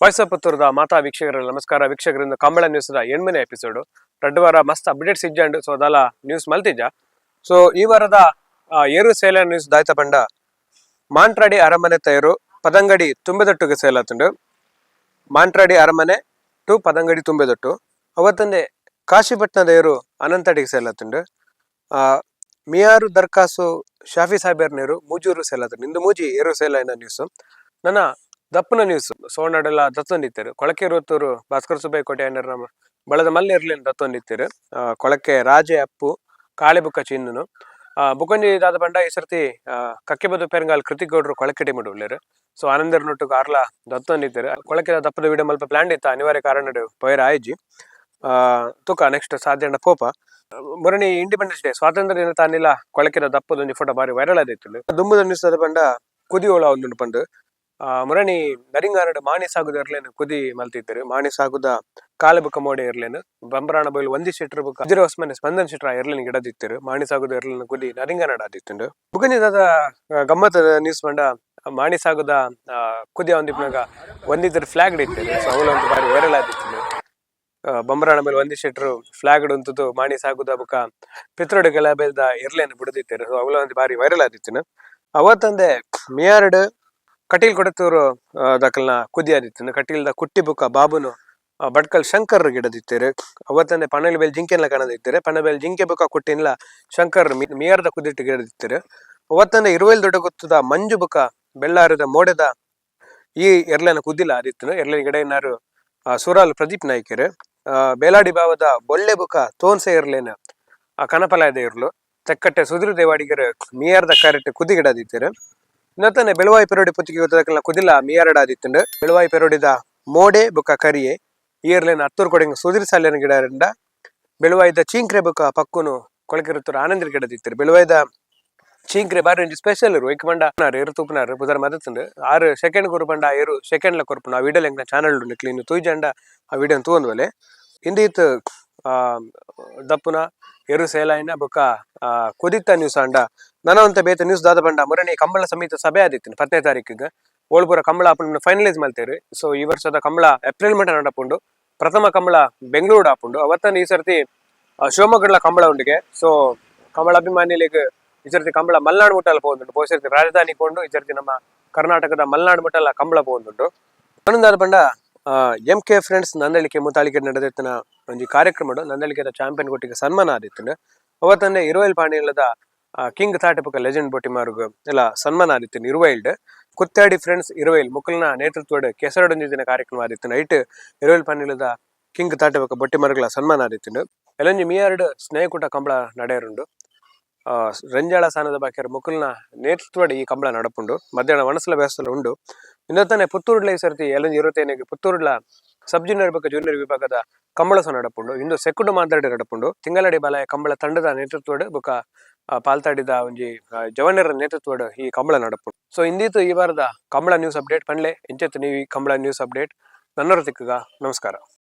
ವಯಸ್ಸಪುತ್ತೂರದ ಮಾತಾ ವೀಕ್ಷಕರ ನಮಸ್ಕಾರ. ವೀಕ್ಷಕರಿಂದ ಕಂಬಳ ನ್ಯೂಸ್ದ ಎಂಟನೇ ಎಪಿಸೋಡ್ ಎರಡು ವಾರ ಮಸ್ತ್ ಅಪ್ಡೇಟ್ಸ್ ಇಜ್ಜಂಡು ಸೊ ಅದಲ್ಲ ನ್ಯೂಸ್ ಮಲ್ತಿಜ್ಜ ಸೊ ಈ ವಾರದ ಏರು ಸೇಲ ನ್ಯೂಸ್ ದಾಯ್ತ ಪಂಡ ಮಾಂಟ್ರಾಡಿ ಅರಮನೆ ತಯರು ಪದಂಗಡಿ ತುಂಬೆದೊಟ್ಟುಗೆ ಸೇಲಾತುಂಡು ಮಾಂಟ್ರಾಡಿ ಅರಮನೆ ಟು ಪದಂಗಡಿ ತುಂಬೆದೊಟ್ಟು. ಅವತ್ತಂದೆ ಕಾಶಿಪಟ್ನದ ಏರು ಅನಂತಡಿಗೆ ಆ, ಮಿಯಾರು ದರ್ಕಾಸು ಶಾಫಿ ಸಾಹೇಬರ್ ನೀರು ಮೂಜೂರು ಸೇಲಾತುಂಡು ಇಂದು ಮೂಜಿ ಏರು ಸೇಲ ನ್ಯೂಸ್ ನನ್ನ ದಪ್ಪನ ನ್ಯೂಸ್ ಸೋಣಡೆಲ್ಲ ದತ್ತೊಂದಿತ್ತೀರು. ಕೊಳಕೆ ರೋತೂರು ಕೋಟೆ ಅನ್ನರ ನಮ್ಮ ಬಳದ ಮಲ್ಲೆ ಇರ್ಲಿನ ದತ್ತೊಂದಿತ್ತೀರು. ಕೊಳಕೆ ರಾಜೆ ಅಪ್ಪು, ಕಾಳೆ ಬುಕ್ಕ ಚಿನ್ನನು. ಬುಕೊಂಜಿ ದಾದ ಪಂಡ ಈ ಸರ್ತಿ ಕಕ್ಕೆ ಬದು ಪೆರಂಗಾಲ್ ಕೃತಿ ಗೌಡ್ರು ಕೊಳಕೆ ಟೀಮ್ ಉಳ್ಳೇರು ಸೊ, ಆನಂದರ್ ನೋಟು ಕಾರ್ಲ ದತ್ತೊಂದಿತ್ತೇರು. ಕೊಳಕೆ ದಪ್ಪದ ವಿಡಿಯೋ ಮಲ್ಪ ಪ್ಲಾನ್ ಇತ್ತ ಅನಿವಾರ್ಯ ಕಾರಣ ಪೈರ ಆಯ್ಜಿ. ತುಕ ನೆಕ್ಸ್ಟ್ ಸಾಧ್ಯ ಪೋಪ. ಮೊರಣಿ ಇಂಡಿಪೆಂಡೆನ್ಸ್ ಡೇ ಸ್ವಾತಂತ್ರ್ಯ ದಿನ ತಾನಿಲ್ಲ ಕೊಳಕೆದ ದಪ್ಪದೊಂದು ಫೋಟೋ ಬಾರಿ ವೈರಲ್ ಆದಿತ್ತು ದುಮ್ಮದ ನ್ಯೂಸ್ ಅದ ಕುದಿ ಕುದಿಯೋಳ ಒಂದು ಪಂಡು ಮುರಣಿ ನರಿಂಗಾನಡು ಮಾಣಿ ಸಾಗುದ ಇರ್ಲೇನು ಕುದಿ ಮಲ್ತಿದ್ದರು. ಮಾಣಿ ಸಾಗುದ ಕಾಲಬುಕ ಮೋಡೆ ಇರ್ಲೇನು, ಬಂಬರಾಣ ಬೈಲು ಒಂದಿ ಶೆಟ್ರ್ ಬುಕ್ ಅಜಿರ ಹೊಸ್ಮನೆ ಸ್ಪಂದನ್ ಶೆಟ್ರ ಇರ್ಲೇನು ಗಿಡದಿತ್ತರು. ಮಾಣಿ ಸಾಗುದ ಇರ್ಲೇನು ಕುದಿ ನರಿಂಗಾನಡ ಆದಿತ್ತುಂಡು ಬುಗಂಜಿದಾದ ಗಮ್ಮತ್ ನ್ಯೂಸ್ ಮಂಡ ಮಾಣಿ ಸಾಗುದ ಕುದಿ ಒಂದಿಪ್ನಾಗ ಒಂದಿದ್ರ ಫ್ಲಾಗ್ ಇಟ್ಟಿದ್ರು. ಸೊ ಅವಳು ಒಂದು ಬಾರಿ ವೈರಲ್ ಆದಿತ್ತು ಬಂಬರಾಣ ಮೇಲೆ ಒಂದಿ ಶೆಟ್ರು ಫ್ಲಾಗ್ ಉಂತದ್ದು ಮಾಣಿ ಸಾಗುದ ಬುಕ ಪಿತ್ರೋಡು ಗಲಾಬೆಲ್ದ ಇರ್ಲೇನು ಬಿಡದಿತ್ತರು. ಸೊ ಅವಳು ಒಂದು ಬಾರಿ ವೈರಲ್ ಆದಿತ್ತು ಅವತ್ತಂದೆ ಮಿಯಾರ್ಡ್ ಕಟೀಲ್ ಕೊಡತೂರು ದಕಲ್ನ ಕುದಿ ಆದಿತ್ತು ಕಟೀಲ್ದ ಕುಟ್ಟಿ ಬುಕ್ಕ ಬಾಬುನು ಬಡ್ಕಲ್ ಶಂಕರ್ ಗಿಡದಿತ್ತೇರು. ಅವತ್ತಂದೆ ಪಣಲ್ ಬೇಲ್ ಜಿಂಕೆನ್ಲ ಕಾಣದಿತ್ತೇರೆ. ಪಣ ಬೇಲ್ ಜಿಂಕೆ ಬುಕ್ಕ ಕುಟ್ಟಿನ್ಲ ಶಂಕರ್ ಮಿಯರ್ದ ಕುದಿಟ್ಟು ಗಿಡದಿತ್ತೇರು. ಅವತ್ತಂದೆ ಇರುವೆಲ್ ದೊಡ್ಡ ಗೊತ್ತದ ಮಂಜು ಬುಕ್ಕ, ಬೆಳ್ಳಾರದ ಮೋಡದ ಈ ಎರ್ಲೆನ ಕುದಿಲ್ಲ ಆದಿತ್ತು ಎರ್ಲೆನ ಗಿಡ ಏನಾರು ಸೂರಾಲ್ ಪ್ರದೀಪ್ ನಾಯ್ಕರು. ಬೇಲಾಡಿ ಭಾವದ ಬೊಳ್ಳೆ ಬುಕ ತೋನ್ಸೆ ಇರ್ಲೇನ ಆ, ಕನಪಲಾಯದ ಇರ್ಲು. ತೆಕ್ಕಟ್ಟೆ ಸುಧೀರ್ ದೇವಾಡಿಗರು ಮಿಯರ್ದ ಕ್ಯಾರೆಟ್ ಕುದಿ ಗಿಡದಿತ್ತೇರು. ಇನ್ನೊತ್ತನೆ ಬೆಳವಾಯಿ ಪೆರೋಡಿ ಪುತ್ತಿಗೆ ಗೊತ್ತಾಗಲ್ಲ ಕುದಿಲ್ಲ ಮಿಯಾರಡ ಆದಿತ್ತುಂಡು ಬೆಳುವಾಯಿ ಪೆರೋಡಿದ ಮೋಡೆ ಬುಕ್ಕ ಕರಿಯೆ, ಈರ್ಲೇನ ಹತ್ತೂರು ಕೊಡೆಂಗ ಸುಧೀರ್ ಸಾಲಿನ ಗಿಡರಿಂದ ಬೆಳುವಾಯ್ದ ಚೀಂಕ್ರೆ ಬುಕ್ಕ ಪಕ್ಕುನು ಕೊಳಕಿರುತ್ತರು ಆನಂದ್ರ ಗಿಡದಿತ್ತರು. ಬೆಳುವಾಯ್ದ ಚೀಂಕ್ರೆ ಬಾರಿ ಒಂಜಿ ಸ್ಪೆಷಲ್ ಇರು ಐಕ್ ಬಂಡ ಏರು ತೂಪನಾರು ಬುಧರ ಮದತ್ತುಂಡು. ಆರು ಸೆಕೆಂಡ್ ಕೊರು ಬಂಡ, ಏರು ಸೆಕೆಂಡ್ ಲ ಕೊರ್ಪುನ ಆ ವಿಡಿಯೋ ಎಂಕ್ ಚಾನಲ್ ಉಂಡು ಕ್ಲೀನ್ ತೂಜಂಡ ಆ ವಿಡಿಯೋ ತೂಂದ್ವಲೆ ಇಂದೀತ್ ದಪ್ಪುನ ಎರು ಸೇಲಾಯಿನ ಬೊಕ ಕುದಿತ ನ್ಯೂಸ್ ಆಂಡ ನನವಂತ ಬೇತ ನ್ಯೂಸ್ ದಾದ ಬಂಡ ಮೊರನೆ ಕಂಬಳ ಸಮಿತ ಸಭೆ ಆದಿತ್ತಿನ ಹತ್ತನೇ ತಾರೀಕಿಗೆ. ಓಳ್ಪುರ ಕಂಬಳ ಅಪ್ಪನ ಫೈನಲೈಸ್ ಮಾಡ್ತೇವೆ ಸೊ ಈ ವರ್ಷದ ಕಂಬಳ ಏಪ್ರಿಲ್ ಮಟ್ಟ ನಡಪುಂಡು ಪ್ರಥಮ ಕಂಬಳ ಬೆಂಗಳೂರು ಆಪುಂಡು. ಅವತ್ತನ ಈ ಸರ್ತಿ ಶಿವಮೊಗ್ಗಲ ಕಂಬಳ ಉಂಡಿಗೆ. ಸೊ ಕಂಬಳ ಅಭಿಮಾನಿಲಿಗೆ ಈ ಸರ್ತಿ ಕಂಬಳ ಮಲ್ನಾಡು ಮುಟ್ಟಲ್ಲ ಹೋಗುದುಂಟು ಪೋ ರಾಜಧಾನಿ ಕೊಂಡು ಈ ಸರ್ತಿ ನಮ್ಮ ಕರ್ನಾಟಕದ ಮಲ್ನಾಡು ಮುಟ್ಟಲ್ಲ ಕಂಬಳ ಹೋಗುದುಂಟು ಅನ್ನೊಂದು ಬಂಡ ಎಂ ಕೆ ಫ್ರೆಂಡ್ಸ್ ನಂದಳಿಕೆ ಮುತಾಳಿಕೆ ನಡೆದಿತ್ತಿನ ಒಂಜಿ ಕಾರ್ಯಕ್ರಮ ನಂದಳಿಕೆದ ಚಾಂಪಿಯನ್ ಕೊಟ್ಟಿಗೆ ಸನ್ಮಾನ ಆದಿತ್ತು. ಅವತ್ತನ್ನೇ ಇರುವೈಲ್ ಪಾಂಡಿಯಲದ ಕಿಂಗ್ ತಾಟಪಕ ಲೆಜೆಂಡ್ ಬೊಟ್ಟಿ ಮಾರ್ಗ ಎಲ್ಲ ಸನ್ಮಾನ ಆದಿತ್ತು. ಇರುವೈಲ್ಡ್ ಕುತ್ತಾಡಿ ಫ್ರೆಂಡ್ಸ್ ಇರುವೈಲ್, ಮುಕುಲ್ನ ನೇತೃತ್ವಡ್ ದಿನ ಕಾರ್ಯಕ್ರಮ ಆದಿತ್ತು. ಐಟ್ ಇರುವೈಲ್ ಪಾಂಡಿಯಲದ ಕಿಂಗ್ ತಾಟಪಕ ಬೊಟ್ಟಿ ಮಾರ್ಗಲ ಸನ್ಮಾನ ಆದಿತ್ತು. ಎಲ್ಲೊಂಜಿ ಮಿಯಾರ್ಡ್, ಸ್ನೇಹಕೂಟ ಕಂಬಳ ನಡೆಯರುಂಡು. ರಂಜಾಳ ಸ್ಥಾನದ ಬಾಕಿಯರ್ ಮುಕುಲ್ನ ನೇತೃತ್ವಡ್ ಈ ಕಂಬಳ ನಡಪುಂಡು. ಮಧ್ಯಾಹ್ನ ವನಸಲ ವ್ಯವಸ್ಥೆ ಉಂಡು. ಇನ್ನೊತ್ತನೆ ಪುತ್ತೂರ್ಲ ಈ ಸರ್ತಿ ಎಲ್ಲೊಂದು ಇರುತ್ತೇನೆ ಪುತ್ತೂರ್ಲ ಸಬ್ ಜೂನಿಯರ್ ಬಗ್ಗೆ ಜೂನಿಯರ್ ವಿಭಾಗದ ಕಂಬಳ ಸಹ ನಡಪುಂಡು ಇಂದು ಸೆಕುಂಡು ಮಾತಾಡಿ ನಡಪುಂಡು ತಿಂಗಳಡಿ ಬಾಲಯ ಕಂಬಳ ತಂಡದ ನೇತೃತ್ವಡ್ ಬೊಕ ಪಾಲ್ತಾಡಿದ ಒಂಜಿ ಜವನರ ನೇತೃತ್ವಡ್ ಈ ಕಂಬಳ ನಡಪುಂಡು ಸೊ ಇಂದೀತು ಈ ವಾರದ ಕಂಬಳ ನ್ಯೂಸ್ ಅಪ್ಡೇಟ್ ಪಂಡ್ಲೆ. ಇಂಚೆತ್ತು ನೀವು ಈ ಕಂಬಳ ನ್ಯೂಸ್ ಅಪ್ಡೇಟ್ ನನ್ನರ ತಿಕ್ಕಗ ನಮಸ್ಕಾರ.